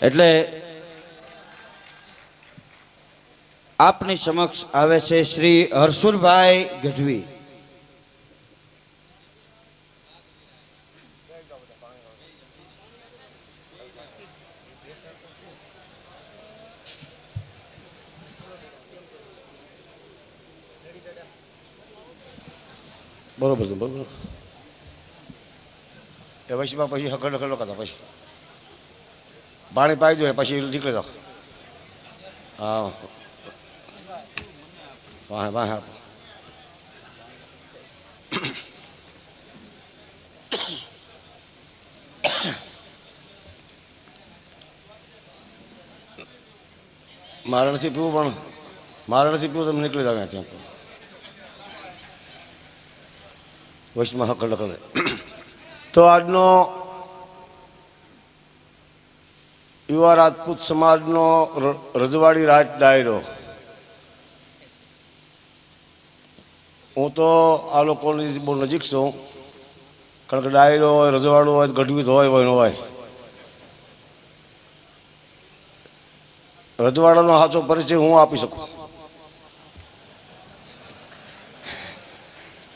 એટલે આપની સમક્ષ આવે છે શ્રી હર્ષુલભાઈ ગઢવી. બરોબર છે બરોબર. એ પછી પછી હકડ હકડ કરતા પછી. પાણી પાઈ દો પછી નીકળી જાઓ. હા. વાહ વાહ આપો. મારે પીવું, પણ મારે નથી પીવું તમે નીકળી જાવ ત્યાંથી વૈષ્ણવ હકડ તો આજનો યુવા રાજપૂત સમાજનો રજવાડી રાજ ડાયરો. હું તો આ લોકોની બહુ નજીક છું. કારણ કે ડાયરો હોય, રજવાડું હોય ગઢવી હોય હોય હોય. રજવાડાનો સાચો પરિચય હું આપી શકું?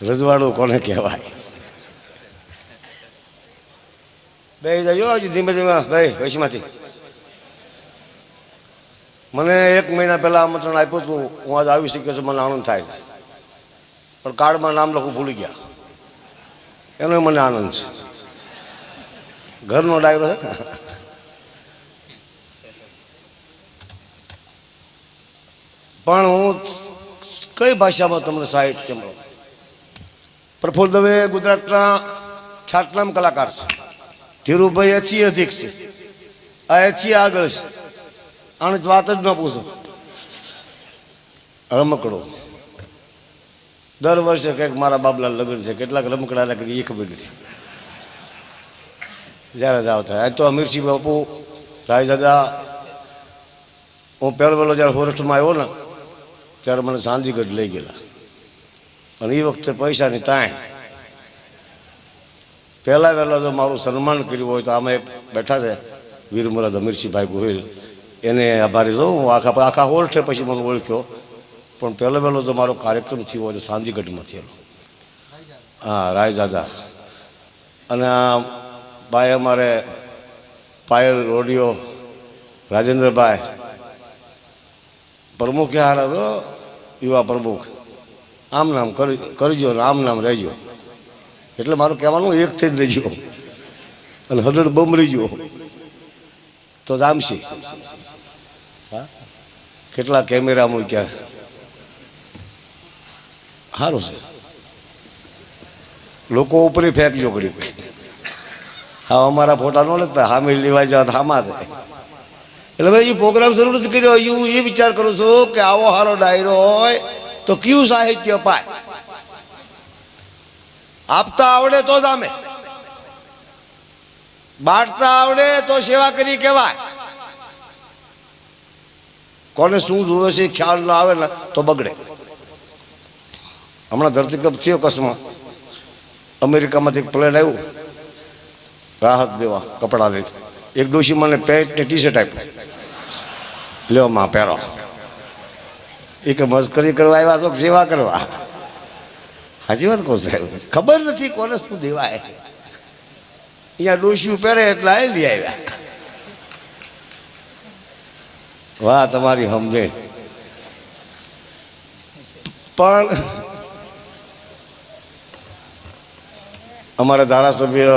રજવાડું કોને કહેવાય? બે જજો ધીમે ધીમે, ભાઈ વૈશમાંથી મને એક મહિના પહેલાં આમંત્રણ આપ્યું હતું, હું આજ આવી શક્યો છું, મને આનંદ થાય છે. પણ કાર્ડમાં નામ લખવું ભૂલી ગયા. એનો મને આનંદ છે. ઘરનો ડાયરો છે પણ હું કઈ ભાષામાં તમને સાહિત્ય મળું પ્રફુલ દવે ગુજરાતના ખ્યાતનામ કલાકાર છે. ધીરુભાઈ એથી અધિક છે. આ એથી આગળ છે. આને જ વાત જ ન પૂછો. રમકડો. દર વર્ષે કંઈક મારા બાબલા લગ્ન છે, કેટલાક રમકડા કરી એ ખબર નથી જ્યારે થાય. આજ તો અમીરસિંહ બાપુ રાયદાદા હું પહેલો પહેલો જ્યારે ફોરેસ્ટમાં આવ્યો ને, ત્યારે મને સાંદીગઢ લઈ ગયેલા. અને એ વખતે પૈસાની તાણ. પહેલાં વહેલા જો મારું સન્માન કર્યું હોય તો આમાં બેઠા છે વીર મુરાદ અમીરસિંહભાઈ ગોહિલ. એને આભારી છું. હું આખા આખા ઓળખે પછી મને ઓળખ્યો. પણ પહેલો પહેલો તો મારો કાર્યક્રમ થયો હતો સાંજીગઢમાં થયેલો. હા રાયદાદા અને આ ભાઈ અમારે પાયલ, રોડિયો, રાજેન્દ્રભાઈ, પ્રમુખ હારા તો યુવા પ્રમુખ. આમ નામ કરી, કરજો ને આમ નામ રહેજો. એટલે મારું કહેવાનું એક થઈને રહેજો. અને હદડ બમ રહીજો તો જામશે. હા કેટલા કેમેરા મૂક્યા સારું છે લોકો ઉપરી ફેંકજો ઘડી હા અમારા ફોટા ન લેતા હામે લેવા જવા હામા છે એટલે ભાઈ એ પ્રોગ્રામ શરૂ નથી કર્યો હું એ વિચાર કરું છું કે આવો સારો ડાયરો હોય તો કયું સાહિત્ય પાય આપતા આવડે તો જ આમે બાંટતા આવડે તો સેવા કરી કહેવાય કોને શું જોવે છે, ખ્યાલ ના આવે ને, તો બગડે. હમણાં ધરતીકપ થયો કચ્છમાં. અમેરિકામાંથી એક પ્લેન આવ્યું. રાહત દેવા કપડાં લઈ એક ડોશી મને પેન્ટ ને ટી શર્ટ આપ્યું. લ્યો માં પહેરો. એ કે મસ્કરી કરવા આવ્યા છો સેવા કરવા? સાચી વાત કહું સાહેબ? ખબર નથી કોને શું દેવાય. અહીંયા ડોશીઓ પહેરે એટલે આવી આવ્યા. વાહ તમારી સમજણ પણ અમારા ધારાસભ્ય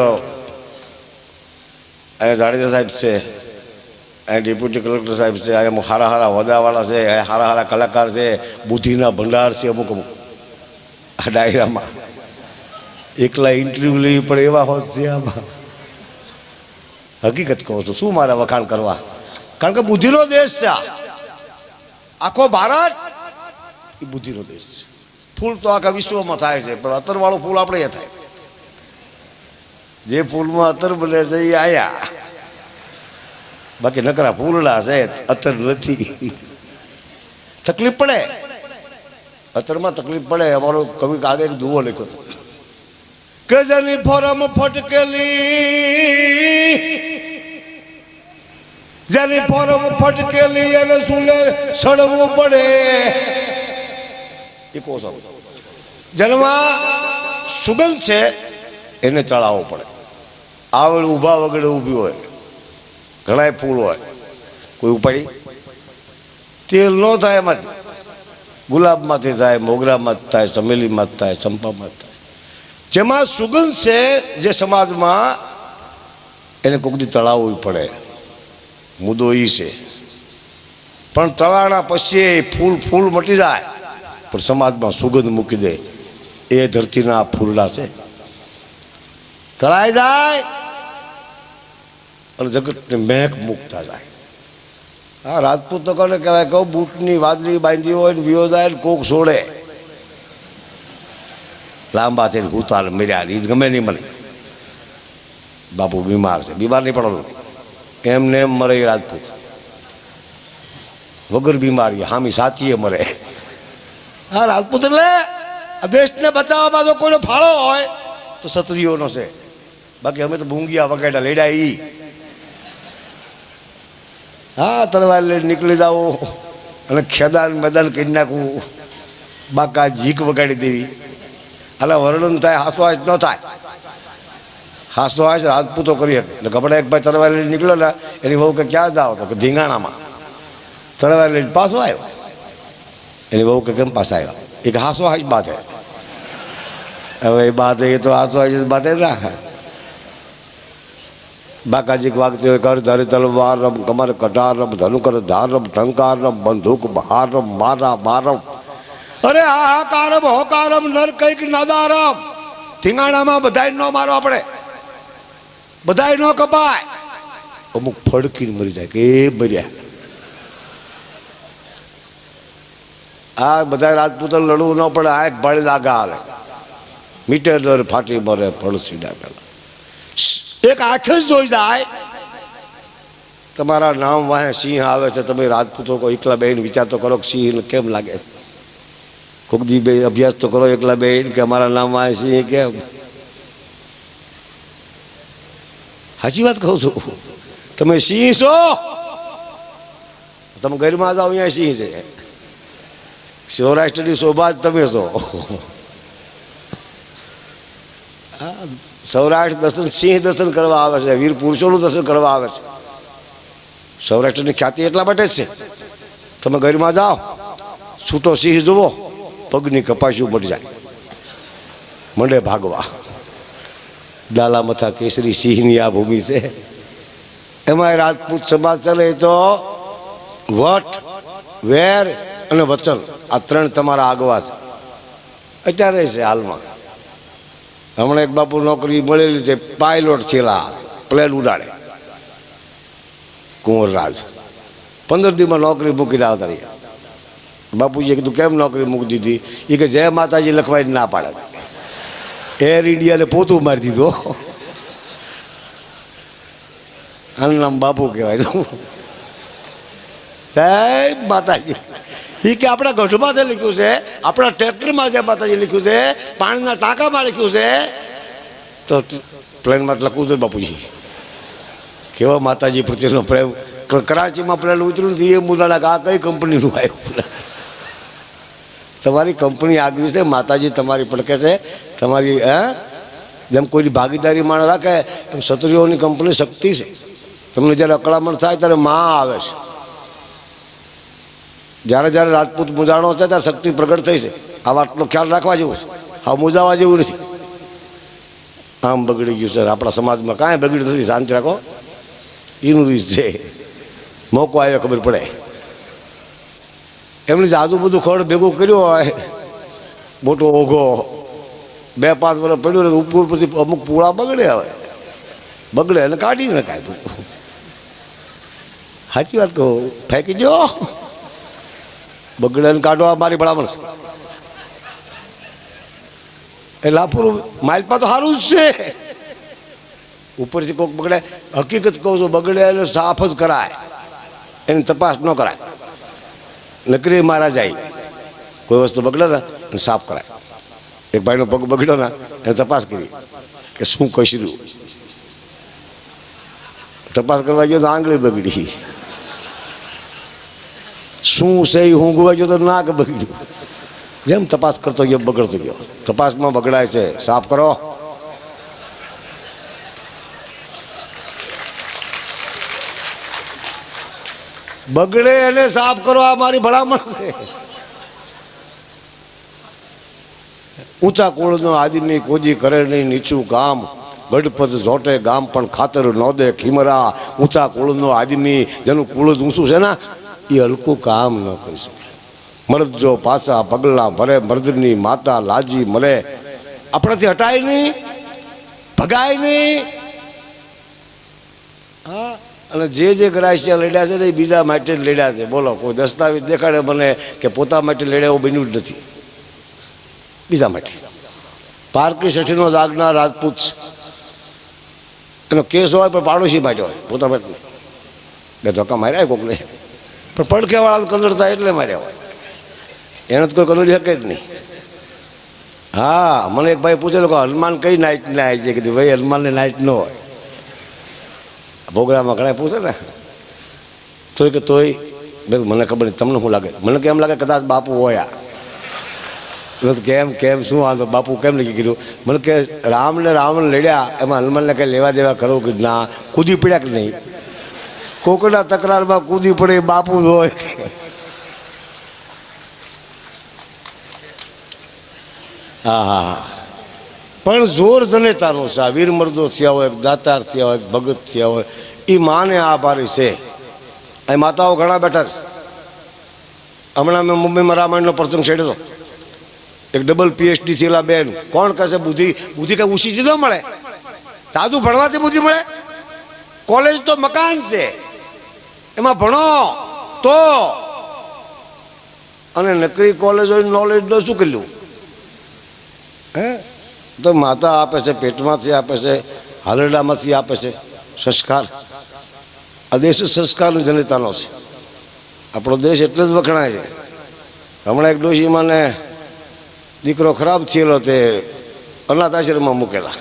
અહીંયા જાડેજા સાહેબ છે, અહીંયા ડેપ્યુટી કલેક્ટર સાહેબ છે, અહીંયા હારા હારા હોદાવાળા છે, અહીંયા હારા હારા કલાકાર છે, બુદ્ધિના ભંડાર છે અમુક અમુક. આ ડાયરામાં. એકલા ઇન્ટરવ્યૂ લેવી પડે એવા હોત છે આમાં. હકીકત કહું છું, શું મારા વખાણ કરવા? કારણ કે બુદ્ધિનો દેશ છે આખો ભારત એ બુદ્ધિનો દેશ છે. ફૂલ તો આખા વિશ્વમાં થાય છે, પણ અતરવાળું ફૂલ આપણે થાય. જે ફૂલમાં અતર બને છે એ આયા. બાકી નકરા ફૂલડા છે, અતર નથી. તકલીફ પડે. અતરમાં તકલીફ પડે, અમારો કવિ કાગે એક દુવો લખ્યો કે ફોરમ ફટકેલી જેની પરમ ફટકેલી અને સુલે સડવું પડે. એ છો જેમાં સુગંધ છે એને ચડાવવો પડે. આવડ ઊભા વગડે ઊભી હોય ઘણાય ફૂલ હોય. કોઈ ઉપાડી? તેલ ન થાય એમાંથી ગુલાબમાંથી થાય મોગરામાં જ થાય ચમેલીમાં જ થાય ચંપામાં જ થાય. જેમાં સુગંધ છે જે સમાજમાં એને કોકદી તળાવવી પડે. મુદ્દો એ છે. પણ તળાણા પછી ફૂલ ફૂલ મટી જાય. પણ સમાજમાં સુગંધ મૂકી દે. એ ધરતીના ફૂલડા છે. તળાઈ જાય અને જગતને મહેક મૂકતા જાય. હા, રાજપૂત કોને કહેવાય? કહું, બૂટની વાદળી બાંધી હોય ને વિયો જાય ને કોક છોડે લાંબા થઈને ઉતાર મર્યા એ ગમે નહીં મને. બાપુ બીમાર છે. બીમાર નહીં પડવાનું. એમને એમ મરે રાજપૂત. વગર બીમારી હામી સાચીએ મરે. હા, રાજપૂત એટલે દેશને બચાવવામાં જો કોઈનો ફાળો હોય, તો ક્ષત્રિયોનો છે. બાકી અમે તો ભૂંગિયા વગેરે લેડા હા, તલવાર લઈને નીકળી જાઓ અને ખેદાન મેદાન કરી નાખવું બાકા જીક વગાડી દેવી. એટલે વર્ણન થાય હાસવાસ ન થાય. હાસવાસ રાજપૂતો કરી હતી એટલે કપડા એક ભાઈ તલવાર લઈને નીકળેલા એની બહુ કે ક્યાં જાઓ તો કે ધીંગાણામાં. તરવારી લઈને પાછો આવ્યો. એની બહુ કે કેમ પાછા આવ્યા? એક હાસો હાજ બાત હવે એ બાત એ તો હાસો હાજ હે ના બાકાજી વાગતી હોય કર ધરી તલવાર રમ કમર કટાર રમ ધનુ કર ધાર રમ ટંકાર રમ બંદૂક બહાર રમ મારા મારમ. અરે આ હાહાકારમ હોકારમ, નર કંઈક નદારમ. ધીંગાણામાં બધાય ન મારો આપણે. બધાય ન કપાય. અમુક ફડકીને મરી જાય કે એ મર્યા. આ બધા રાજપૂતો લડવું ન પડે, આ ભાળી લાગા હાલે. મીટર દર ફાટી મરે ફળસીડા પેલા એક આંખે જ જોઈ જાય. તમારા નામ વાહે સિંહ આવે છે, તમે રાજપૂતો કો એકલા બેન વિચાર તો કરો કે સિંહ કેમ લાગે? કોક દી બે અભ્યાસ તો કરો એકલા બેન કે અમારા નામ વાહે સિંહ કેમ? સાચી વાત કહું છું. તમે સિંહ છો? તમે ઘરમાં જાઓ, અહીંયા સિંહ છે. સૌરાષ્ટ્રની શોભા જ તમે છો. સૌરાષ્ટ્ર દર્શન, સિંહ દર્શન કરવા આવે છે, વીર પુરુષોનું દર્શન કરવા આવે છે. સૌરાષ્ટ્રની ખ્યાતિ એટલા માટે જ છે. તમે ઘરમાં જાઓ, છૂટો સિંહ જુઓ, પગની કપાસી મટી જાય. મંડે ભાગવા. ડાલા મથા કેસરી સિંહની આ ભૂમિ છે. એમાં રાજપૂત સમાજ ચાલે તો વટ, વેર અને વચન. આ ત્રણ તમારા આગવા છે. અત્યારે છે હાલમાં. હમણાં એક બાપુ નોકરી મળેલી છે પાયલોટ છેલા પ્લેન ઉડાડે. કુંવરરાજ પંદર દિવસમાં નોકરી મૂકીને આવતા રહ્યા. બાપુજીએ કીધું, કેમ નોકરી મૂકી દીધી? એ કે, જય માતાજી લખવાય ના પાડે. એર ઇન્ડિયાને પોતું મારી દીધો આનું નામ બાપુ કહેવાય તો સાહેબ માતાજી એ કે આપણા ગઢમાં જે લખ્યું છે આપણા ટ્રેક્ટરમાં જે માતાજી લખ્યું છે પાણીના ટાંકામાં લખ્યું છે તો પ્લેનમાં લખવું જોઈએ બાપુજી કેવા માતાજી પ્રત્યેનો પ્રેમ કરાચીમાં પ્લેન ઉતર્યું એ કે આ કઈ કંપનીનું આવ્યું તમારી કંપની આગવી છે, માતાજી તમારી પડકે છે, તમારી, હે? જેમ કોઈની ભાગીદારી માણ રાખે, એમ ક્ષત્રિયોની કંપની શક્તિ છે. તમને જ્યારે અકળામણ થાય ત્યારે માં આવે છે. જ્યારે જ્યારે રાજપૂત મુજાણો છે ત્યારે શક્તિ પ્રગટ થઈ છે. આ વાતનો ખ્યાલ રાખવા જેવું છે. હા મુજાવા જેવું નથી. આમ બગડી ગયું છે. આપણા સમાજમાં કાંઈ બગડ્યું નથી. શાંતિ રાખો. એનું રીત છે. મોકો આવ્યો ખબર પડે. એમની જાદુ બધું ખડ ભેગું કર્યો હોય. મોટો ઓઘો. બે પાંચ વર્ષ પડ્યું ને ઉપર પછી અમુક પૂળા બગડે હવે. બગડે અને કાઢી નખાય સાચી વાત કહો. ફેંકી દો. બગડે ને કાઢવા મારી ભલામણ છે. એ લાપુરું માલપા તો સારું જ છે. ઉપરથી કોઈક બગડે. હકીકત કહું છું, બગડે એને સાફ જ કરાય. એની તપાસ ન કરાય. નકરી મારા જાય. કોઈ વસ્તુ બગડે ને અને સાફ કરાય. એક ભાઈનો પગ બગડ્યો ને, એને તપાસ કરી. કે શું કસર્યું તપાસ કરવા ગયો તો આંગળી બગડી. શું સહી એ ગુવા ગયો તો નાક બગડ્યું. જેમ તપાસ કરતો ગયો, બગડતો ગયો. તપાસમાં બગડાય છે. સાફ કરો. બગડે એને સાફ કરો, આ મારી ભલામણ છે. ઊંચા કુળનો આદમી કોજી કરે નહીં, નીચું ગામ. ગઢપત ઝોટે ગામ પણ ખાતર ન દે, ખીમરા. ઊંચા કુળનો આદમી જેનું કુળ ઊંચું છે ને, એ હલકું કામ ન કરી શકે. મરદ જો પાસા પગલા ભરે, મર્દની માતા લાજી મરે. આપણાથી હટાય નહીં, ભગાય નહીં. અને જે જે ગ્રાસ્ય લડ્યા છે ને એ બીજા માટે જ લડ્યા છે. બોલો, કોઈ દસ્તાવેજ દેખાડે મને કે પોતા માટે લડ્યા એવું બન્યું જ નથી. બીજા માટે. પારકી શેઠીનો દાગના રાજપૂત છે. એનો કેસ હોય પણ પાડોશી માટે હોય. પોતા માટે. બે ધોકા માર્યા કોકને. પણ પડખેવાળા કંદડતા એટલે માર્યા હોય. એને તો કોઈ કંદડી શકે જ નહીં. હા, મને એક ભાઈ પૂછેલો કે હનુમાન કઈ નાઇટને આવી છે? કીધું, ભાઈ, હનુમાનને નાઇટ ન હોય. પ્રોગ્રામમાં ઘણા પૂછે ને. તોય કે તોય મને ખબર નહીં, તમને શું લાગે? મને કેમ લાગે કદાચ બાપુ હોય કેમ કેમ, શું વાંધો? બાપુ કેમ નથી કીધું? મને કે, રામ ને રાવણ લડ્યા, એમાં હનુમાનને કંઈ લેવા દેવા કરો કે ના? કૂદી પડ્યા કે નહીં? કોકના તકરારમાં કૂદી પડે બાપુ જ હોય. હા હા હા. પણ જોર જનેતાનો છે. આ વીર મર્દો થયા હોય દાતાર થયા હોય ભગત થયા હોય, એ માને આભારી છે. એ માતાઓ ઘણા બેઠા છે. હમણાં મેં મુંબઈમાં રામાયણનો પ્રસંગ છેડ્યો એક ડબલ પીએચડી થયેલા બેન. કોણ કહેશે બુદ્ધિ? બુદ્ધિ કઈ ઉછી ન મળે? સાદું ભણવાથી બુદ્ધિ મળે? કોલેજ તો મકાન છે. એમાં ભણો, તો. અને નકરી કોલેજ હોય નોલેજ નો શું કર્યું? હે? તો માતા આપે છે, પેટમાંથી આપે છે, હાલરડામાંથી આપે છે. સંસ્કાર. આ દેશ સંસ્કારનો જનતાનો છે. આપણો દેશ એટલે જ વખણાય છે. હમણાં એક ડોશી મને દીકરો ખરાબ થયેલો તે અનાથ આશ્રમમાં મૂકેલા.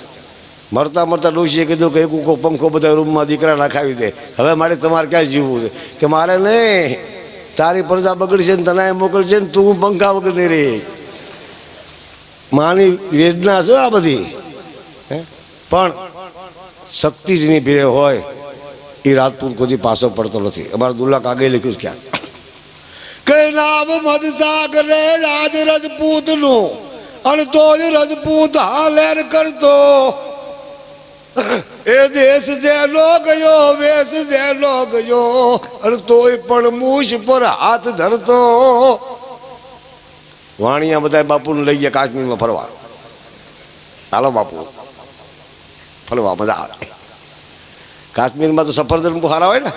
મરતા મરતા ડોશીએ કીધું કે એક ઉકો પંખો બધા રૂમમાં દીકરા નાખાવી દે. હવે મારે તમારે ક્યાં જીવવું છે? કે મારે નહીં. તારી પ્રજા બગડશે ને તને મોકલશે ને તું પંખા વગર નહીં રહી. માની વેદના છે આ બધી. પણ શક્તિ જેની હોય, એ રાજપૂત કોઈ પાછો પડતો નથી. અમારા દુલ્લા કાગે લખ્યું છે ક્યાં કે નામ મદ સાગરે આજ રજપૂત તો જ રજપૂત હાલેર કરતો. એ દેશ જેનો ગયો, વેશ જેનો ગયો, અને તોય પણ મૂછ પર હાથ ધરતો. વાણિયા બધા બાપુને લઈ ગયા, કાશ્મીરમાં ફરવા. ચાલો બાપુ. ફરવા બધા આવે. કાશ્મીરમાં તો સફરજન બહુ સારા હોય ને?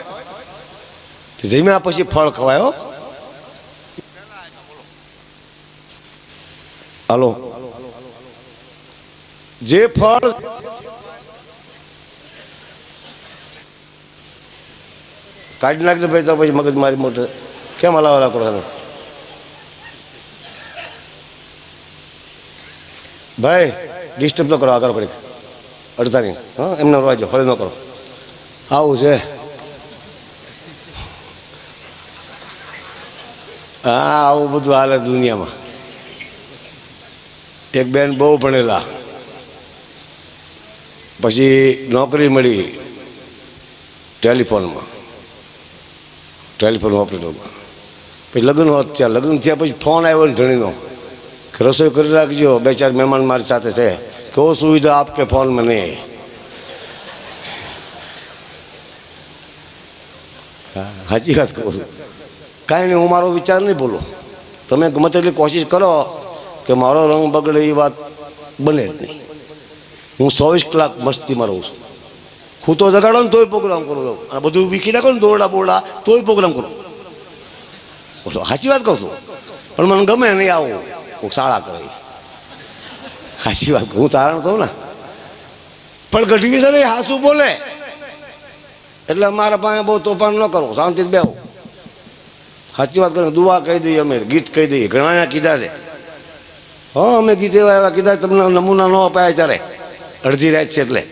તો જમ્યા પછી ફળ ખવાય, હો. હાલો. જે ફળ કાઢી નાખજો ભાઈ, તો પછી મગજ મારી મોટે. કેમ હલાવલા કરો ભાઈ ડિસ્ટર્બ ન કરો આગળ પડી અડધાની. હા, એમને રવાજો ફળ ન કરો. આવું છે. હા, આવું બધું હાલે દુનિયામાં. એક બેન બહુ ભણેલા. પછી નોકરી મળી ટેલિફોનમાં. ટેલિફોન ઓપરેટરમાં. પછી લગ્ન હોત ત્યાં, લગ્ન થયા પછી ફોન આવ્યો ને ધણીનો. રસોઈ કરી રાખજો. બે ચાર મહેમાન મારી સાથે છે. કેવો સુવિધા આપ કે ફોનમાં નહીં. સાચી વાત કહું છું. કાંઈ નહીં, હું મારો વિચાર નહીં ભૂલું. તમે ગમે તેટલી કોશિશ કરો કે મારો રંગ બગડે એ વાત બને જ નહીં. હું ચોવીસ કલાક મસ્તીમાં રહું છું. ખૂતો જગાડો ને તોય પ્રોગ્રામ કરું છું. અને બધું વીખી નાખો ને દોરડા બોરડા, તોય પ્રોગ્રામ કરું સાચી વાત કહું છું. પણ મને ગમે નહીં આવું. હું શાળા કરે. સાચી વાત, હું તારણ થઉં ને. પણ ગઢવી છે ને હાસુ બોલે. એટલે અમારા પાસે બહુ તોફાન ન કરો શાંતિ બેહો. સાચી વાત કરીને દુઆ કહી દઈએ અમે, ગીત કહી દઈએ. ઘણા કીધા છે. હા, અમે ગીત એવા એવા કીધા તમને નમૂના ન અપાય ત્યારે. અડધી રાત છે એટલે.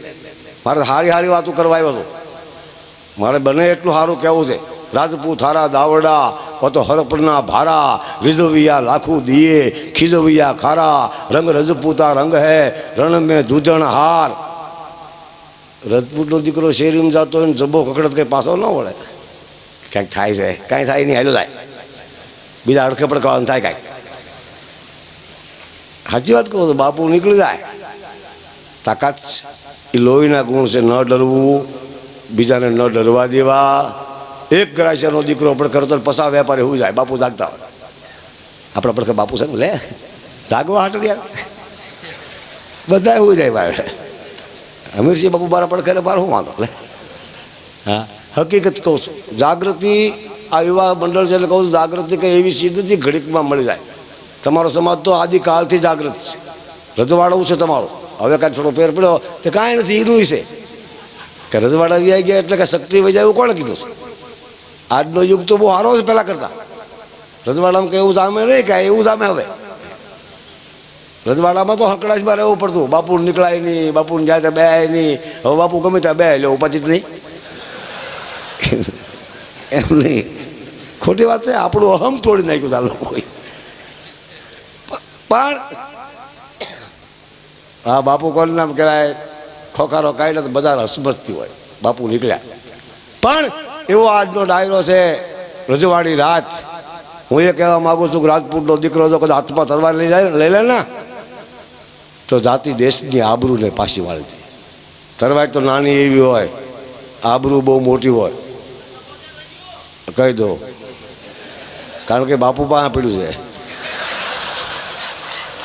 મારે સારી સારી વાતો કરવા આવ્યો છું. મારે બને એટલું સારું કહેવું છે. રાજપૂત હારા દાવડા, પતો હરપના ભારા વિજવિયા લાખુ દિયે ખીજવિયા ખારા, રંગ રજપૂતા રંગ હે, રણ મેં દૂધણ હાર. રજપૂતનો દીકરો શેરીમાં જતો હોય જબ્બો કકડત કંઈ પાછો ન વળે. ક્યાંક થાય છે કાંઈ થાય નહીં હેલો થાય બીજા અડખે પડકવાનું થાય કાંઈક. સાચી વાત કહું તો બાપુ નીકળી જાય. તાકાત એ લોહીના ગુણ છે, ન ડરવું. બીજાને ન ડરવા દેવા. એક ગ્રાસિયાનો દીકરો પણ કરતો પસા વેપારી એવું જાય બાપુ જાગતા હોય. આપણે પડખે બાપુ છે ને લે જાગવા હાટ યાર બધા એવું જાય મારે. અમીરસિંહ બાપુ મારા પડખે મારે હું વાંધો લે. હા. હકીકત કહું છું જાગૃતિ આ યુવા મંડળ છે એટલે કહું છું જાગૃતિ કંઈ એવી ચીજ નથી ઘડીકમાં મળી જાય. તમારો સમાજ તો આદિકાળથી જાગૃત છે. રજવાડું છે તમારો. હવે કાંઈ થોડો ફેર પડ્યો તે કાંઈ નથી એનું છે. કે રજવાડા વ્યાઈ ગયા એટલે કે શક્તિ એવું કોણે કીધું? છે આજનો યુગ તો બહુ સારો છે પહેલાં કરતા. રજવાડામાં કંઈ એવું જામે નહીં કાંઈ એવું જામે હવે. રજવાડામાં તો હકડાશમાં રહેવું પડતું. બાપુ નીકળાય નહીં બાપુ જાય ત્યાં બે નહીં. હવે બાપુ ગમે ત્યાં બે એટલે ઉપાધિ નહીં. એમ નહીં. ખોટી વાત છે, આપણું અહમ તોડી નાખ્યું તા લોકોએ. પણ હા બાપુ કોણ નામ કહેવાય? ખોખારો કાઢ્યો તો બધા હસમસતી હોય. બાપુ નીકળ્યા. પણ એવો આજનો ડાયરો છે, રજવાડી રાત. હું એ કહેવા માગું છું કે રાજપૂતનો દીકરો જો કદાચ હાથમાં તરવાર લઈ જાય લઈ લે ને, તો જાતિ દેશની આબરૂને પાછી વાળી તરવાર તો નાની એવી હોય, આબરૂ બહુ મોટી હોય. કહી દો. કારણ કે બાપુ પાસે પડ્યું છે.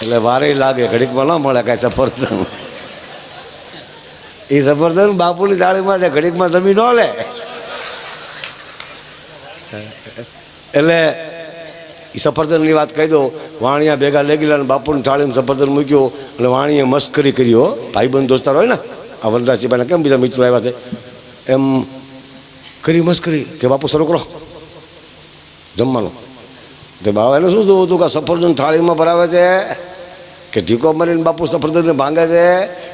એટલે વારે લાગે, ઘડીકમાં ન મળે કાંઈ સફરજન. એ સફરજન બાપુની થાળીમાં છે, ઘડીકમાં જમી ન લે. એટલે એ સફરજનની વાત કહી દો વાણિયા ભેગા લઈ ગયેલા અને બાપુની થાળીમાં સફરજન મૂક્યો અને વાણીએ મસ્કરી કર્યો ભાઈબંધ દોસ્તાર હોય ને, આ વનરાજસિંહભાઈના કેમ બીજા મિત્રો આવ્યા છે? એમ કરી મસ્કરી કે બાપુ શરૂ કરો. જમવાનું. તે બાબા એને શું જોવું હતું કે સફરજન થાળીમાં ભરાવે છે? કે ઢીકો મારીને બાપુ સફરજનને ભાંગે છે?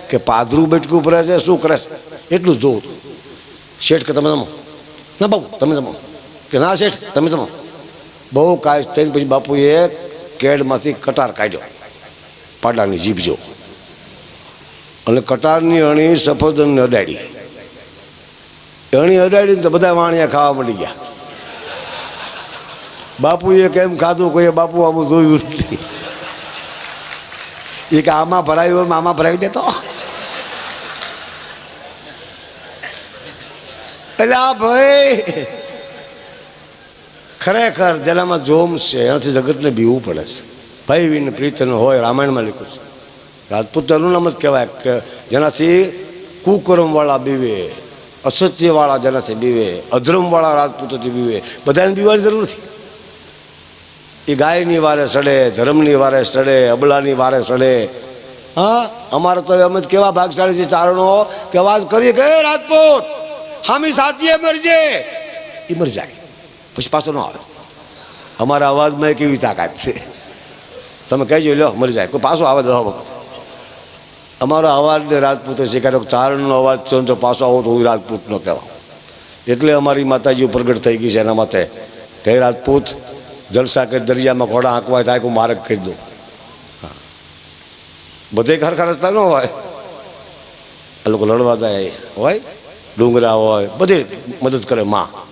કે પાદરું બેટકું ભરે છે? શું કરે છે? એટલું જ જોવું હતું શેઠ કે તમે જમો? ના બાપુ, તમે જમો. કે ના શેઠ, તમે તમે બહુ કાયસ થઈને પછી બાપુએ કેડમાંથી કટાર કાઢ્યો. પાડાની જીભ જો અને કટારની અણી સફરજનને અડાડી. અણી અડાડીને તો બધા વાણિયા ખાવા મળી ગયા. બાપુએ કેમ ખાધું કોઈએ બાપુ આમ જોયું એ કે આમાં ભરાયું હોય આમાં ભરાવી દેતો. એટલે આ ભાઈ ખરેખર જેનામાં જોમ છે, એનાથી જગતને બીવું પડે છે. ભાઈ વિન પ્રીતન હોય, રામાયણમાં લખ્યું છે. રાજપૂત નામ જ કહેવાય કે જેનાથી કુકર્મવાળા બીવે, અસત્યવાળા જેનાથી બીવે, અધર્મવાળા રાજપૂતોથી બીવે, બધાને બીવાની જરૂર નથી. એ ગાયની વારે સડે, ધર્મની વારે સડે, અબલાની વારે સડે. હા, અમારે તો એમ જ કેવા ભાગશાળી છે ચારણો? કે અવાજ કરીએ કે રાજપૂત, હામી સાચીએ મરજે. એ મરી જાય પછી પાછો ન આવે. અમારા અવાજમાં કેવી તાકાત છે? તમે કહેજો, લ્યો, મરી જાય. કોઈ પાછો આવે દવા વખત. અમારો અવાજને રાજપૂતે કે ચારણનો અવાજ છે જો પાછો આવો તો હું રાજપૂતનો કહેવા એટલે અમારી માતાજી પ્રગટ થઈ ગઈ છે એના માટે કે રાજપૂત જલસા કરી દરિયામાં ઘોડા આંકવા થાય હું માર્ગ કરી દઉં. બધે ખરખા રસ્તા ન હોય. આ લોકો લડવા જાય. હોય? ડુંગરા હોય. બધે મદદ કરે માં.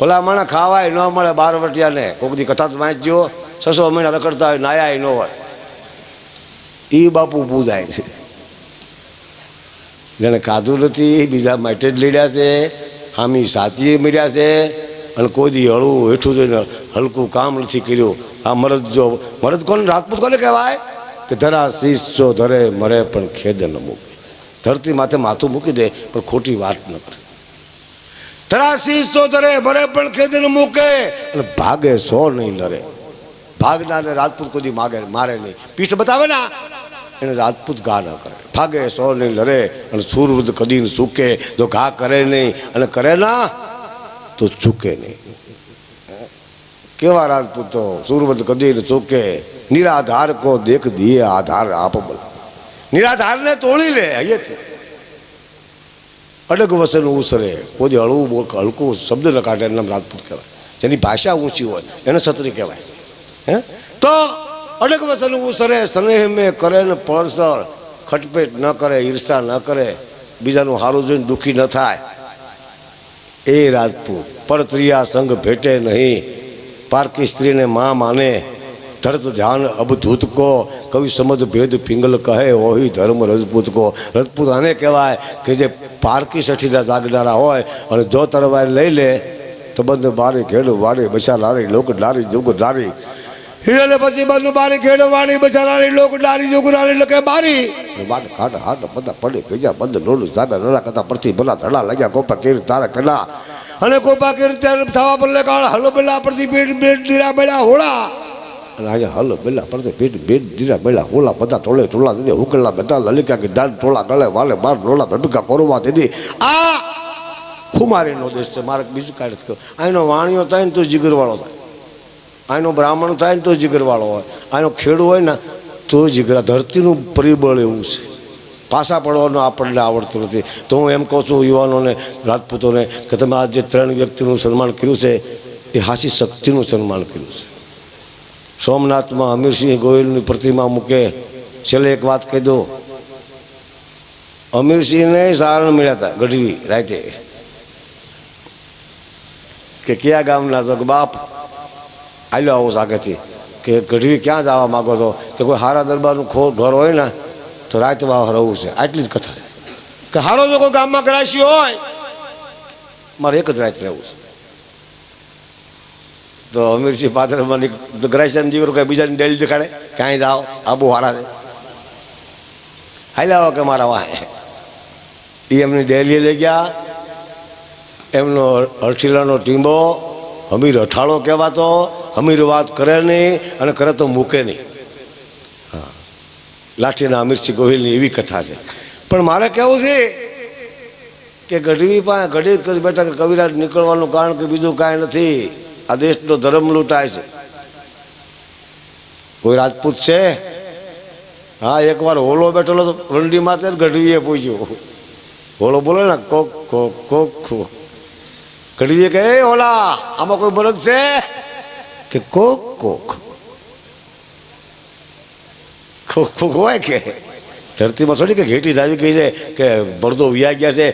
ભલા મને ખાવાય ન મળે બાર વટિયાને કોઈક દી કથા વાંચજો. છસો મહિના રખડતા હોય નાયા ન હોય. એ બાપુ પૂજાય છે. જેણે ખાધું નથી, બીજા માટે જ લીડ્યા છે, હામી સાચી મર્યા છે, અને કોઈ દી હળવું હેઠું જોઈને હલકું કામ નથી કર્યું. આ મરદ જો, મરદ કોને રાજપૂત કોને કહેવાય? કે ધરા શીશ જો ધરે, મરે પણ ખેદ ન મૂકે. ધરતી માથે માથું મૂકી દે, પણ ખોટી વાત ન કરે. ધરા તો ધરે મરે પણ ખેદ ન મૂકે. અને ભાગે સો નહીં લરે ભાગનારને રાજપૂત કોઈ માગે, મારે નહીં. પીઠ બતાવે ને એને રાજપૂત ઘા ન કરે. ભાગે સો નહીં લરે અને સૂરવૃદ્ધ કદી ન સૂકે. જો ઘા કરે નહીં અને કરે ના, તો ચૂકે નહીં. કેવા રાજપૂતો? સૂરવૃદ્ધ કદી ન ચૂકે નિરાધાર કો દેખ દિયે આધાર આપ બલ નિરાધારને તોડી લે અહીંયાથી અડગ વસન ઉસરે કોઈ હળવું બોલ હલકું શબ્દ ન કાઢે એનું રાજપૂત કહેવાય. જેની ભાષા ઊંચી હોય, એને સત્રી કહેવાય. હે? તો અડગ વસન ઉસરે સ્નેહ મેં કરે ને પરસર ખટપેટ ન કરે ઈર્ષા ન કરે. બીજાનું સારું જોઈને દુઃખી ન થાય. એ રાજપૂત. પરત્રિયા સંઘ ભેટે નહીં. પારકી સ્ત્રીને મા માને. ધરત ધ્યાન અબધૂત કો, કવિ સમજ ભેદ પિંગલ કહે, ઓહી ધર્મ રજપૂત કો. રજપૂત આને કહેવાય કે જે પારકી સઠીના જાગનારા હોય અને જો તરવાર લઈ લે, તો બંધ બારી ખેડ વાડી બચા લારી, લોક લારી જોગ લારી એટલે પછી બંધ બારી ખેડ વાડી બચા લારી, લોક લારી જોગ લારી લકે બારી. બાદ ખાટ હાટ બધા પડે ગયા બંધ લોલું જાગા નરા કથા પરથી ભલા ધડા લાગ્યા, ગોપા કેર તારા કલા અને કોપા કેર થવા બદલે કાળ હલો બેલા પરથી બેડ બેડ દીરા બેડા હોળા. આજે હલો બેલા પડતે ભેટ ભેટ દીરા બેલા, હોલા બધા ટોળે ટોળા દીધી હુકલા બધા લલિકા કે દાન ટોળા ગળે વાલે બાર ટોળા ભેગા કોરવા દીધી. આ ખુમારીનો દેશ છે. મારે બીજું નથી કહ્યું આનો વાણિયો થાય ને તો જીગરવાળો થાય. આનો બ્રાહ્મણ થાય ને તો જીગરવાળો હોય. આનો ખેડૂ હોય ને તો જીગરા. ધરતીનું પરિબળ એવું છે. પાછા પડવાનું આપણને આવડતું નથી. તો હું એમ કહું છું યુવાનોને, રાજપૂતોને, કે તમે આ જે ત્રણ વ્યક્તિનું સન્માન કર્યું છે, એ હાસી શક્તિનું સન્માન કર્યું છે. સોમનાથમાં અમીરસિંહ ગોયલની પ્રતિમા મૂકે. છેલ્લે એક વાત કહી દો અમીરસિંહને સારણ મળ્યા હતા ગઢવી રાતે કે કયા ગામના તો કે બાપ, આલ્યો આવો સાગેથી કે ગઢવી ક્યાં જવા માગો છો? કે કોઈ હારા દરબારનું ખો, ઘર હોય ને, તો રાત રાતમાં રહવું છે. આટલી જ કથા. કે હારો જો કોઈ ગામમાં કરાશી હોય, મારે એક જ રાત રહેવું છે. તો અમીરસિંહ પાથરમાં ગ્રાસિયાની દીકરો કઈ બીજાની ડેલ દેખાડે? ક્યાંય જાઓ? આબુ હારા છે. હાલ આવો કે મારા વાહે. એ એમની ડેલી લઈ ગયા. એમનો અઠીલાનો ટીંબો હમીર અઠાળો કહેવાતો. હમીર વાત કરે નહીં અને કરે તો મૂકે નહીં. હા. લાઠીના અમીરસિંહ ગોહિલની એવી કથા છે. પણ મારે કહેવું છે કે ગઢવી પાસે કરી બેઠા કે કવિરાજ નીકળવાનું કારણ કે બીજું કાંઈ નથી. આ દેશનો ધર્મ લૂંટાય છે. કોઈ રાજપૂત છે? હા, એકવાર હોલો બેઠેલો તો માથે જ ગઢવીએ પૂછ્યું. હોલો બોલે ને, કોક કોક કોક. ગઢવીએ કે "એ હોલા, આમાં કોઈ બળદ છે? કે કોક કોક. કોક કોક હોય કે. ધરતીમાં થોડી કે ઘેટી ધાવી ગઈ છે, કે બળદો વ્યા ગયા છે.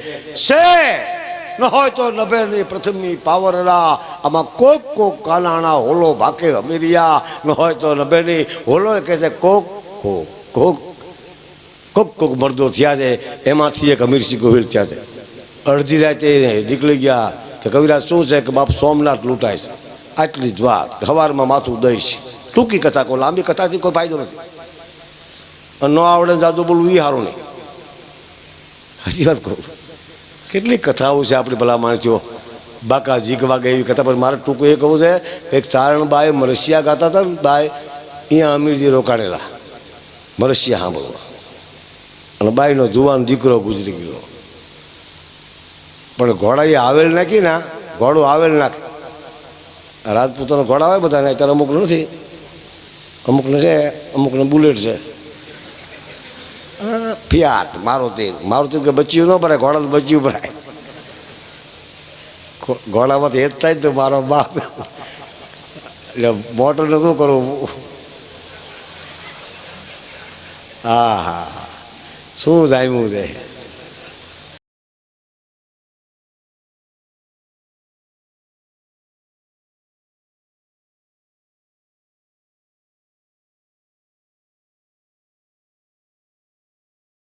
ન હોય તો નભે નહીં પ્રથમની પાવરરા આમાં કોક કોક કાનાણા હોલો ભાકે અમીરિયા. ન હોય તો નભે નહીં હોલો કહે છે કોક કોક કોક કોક કોક મર્દો થયા છે. એમાંથી એક અમીરસિંહ ગોહિલ થયા છે. અડધી રાતે નીકળી ગયા કે, કવિરાજ, શું છે કે બાપ સોમનાથ લૂંટાય છે? આટલી જ વાત. સવારમાં માથું દઈશ. ટૂંકી કથા કહો, લાંબી કથાથી કોઈ ફાયદો નથી. ન આવડે જાદુ બોલવું એ સારું નહીં. હજી વાત છું. કેટલી કથાઓ છે આપણી ભલા માણસીઓ બાકા જીગ વાગે એવી કથા, પણ મારે ટૂંકું એ કહું છે એક ચારણબાઈ મરસિયા ગાતા હતા ને બાય અહીંયા અમીરજી રોકાણેલા. મરસિયા સાંભળવા. અને બાઈનો જુવાન દીકરો ગુજરી ગયો. પણ ઘોડા એ આવેલ નાખી ના, ઘોડો આવેલ નાખે. રાજપૂતોનો ઘોડા હોય બધાને, અત્યારે અમુકને નથી. અમુકને છે, અમુકને બુલેટ છે. ફિયાટ મારુતિ મારુતિ કે બચ્યું ન ભરાય, ઘોડા બચ્યું ભરાય. ઘો- તો હેત થાય ને તો મારો બાપ એટલે મોટર શું કરવું હા હા. શું જામ્યું છે?